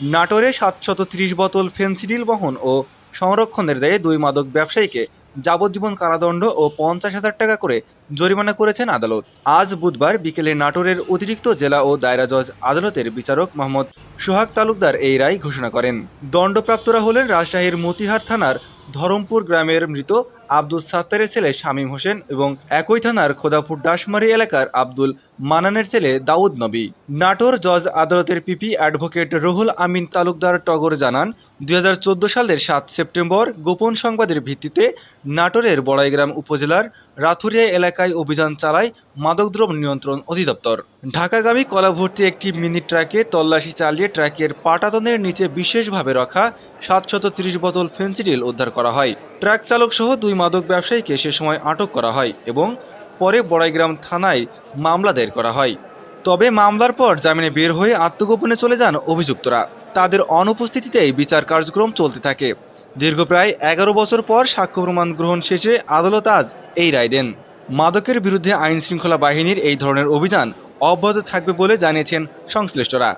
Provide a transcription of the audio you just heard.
নাটোরে সাতশত ত্রিশ বোতল ফেন্সিডিল বহন ও সংরক্ষণের দায়ে দুই মাদক ব্যবসায়ীকে যাবজ্জীবন কারাদণ্ড ও পঞ্চাশ হাজার টাকা করে জরিমানা করেছেন আদালত। আজ বুধবার বিকেলে নাটোরের অতিরিক্ত জেলা ও দায়রা জজ আদালতের বিচারক মোহাম্মদ সোহাগ তালুকদার এই রায় ঘোষণা করেন। দণ্ডপ্রাপ্তরা হলেন রাজশাহীর মতিহার থানার ধরমপুর গ্রামের মৃত আব্দুল সাত্তারের ছেলে শামীম হোসেন এবং একই থানার খোদাপুর ডাসমারি এলাকার আব্দুল মানানের ছেলে দাউদ নবী। নাটোর জজ আদালতের পিপি অ্যাডভোকেট রুহুল আমিন তালুকদার টগর জানান দুই হাজার চোদ্দ সালের সাত সেপ্টেম্বর গোপন সংবাদের ভিত্তিতে নাটোরের বড়াইগ্রাম উপজেলার রাথুরিয়া এলাকায় অভিযান চালায় মাদকদ্রব্য নিয়ন্ত্রণ অধিদপ্তর। ঢাকাগামী কলাভর্তি একটি মিনি ট্রাকে তল্লাশি চালিয়ে ট্রাকের পাটাতনের নিচে বিশেষভাবে রাখা সাতশত তিরিশ বোতল ফেন্সিডিল উদ্ধার করা হয়। ট্রাক চালক সহ দুই মাদক ব্যবসায়ীকে সে সময় আটক করা হয় এবং পরে বড়াইগ্রাম থানায় মামলা দায়ের করা হয়। তবে মামলার পর জামিনে বের হয়ে আত্মগোপনে চলে যান অভিযুক্তরা। তাদের অনুপস্থিতিতেই বিচার কার্যক্রম চলতে থাকে। দীর্ঘ প্রায় এগারো বছর পর সাক্ষ্য প্রমাণ গ্রহণ শেষে আদালত আজ এই রায় দেন। মাদকের বিরুদ্ধে আইন শৃঙ্খলা বাহিনীর এই ধরনের অভিযান অব্যাহত থাকবে বলে জানিয়েছেন সংশ্লিষ্টরা।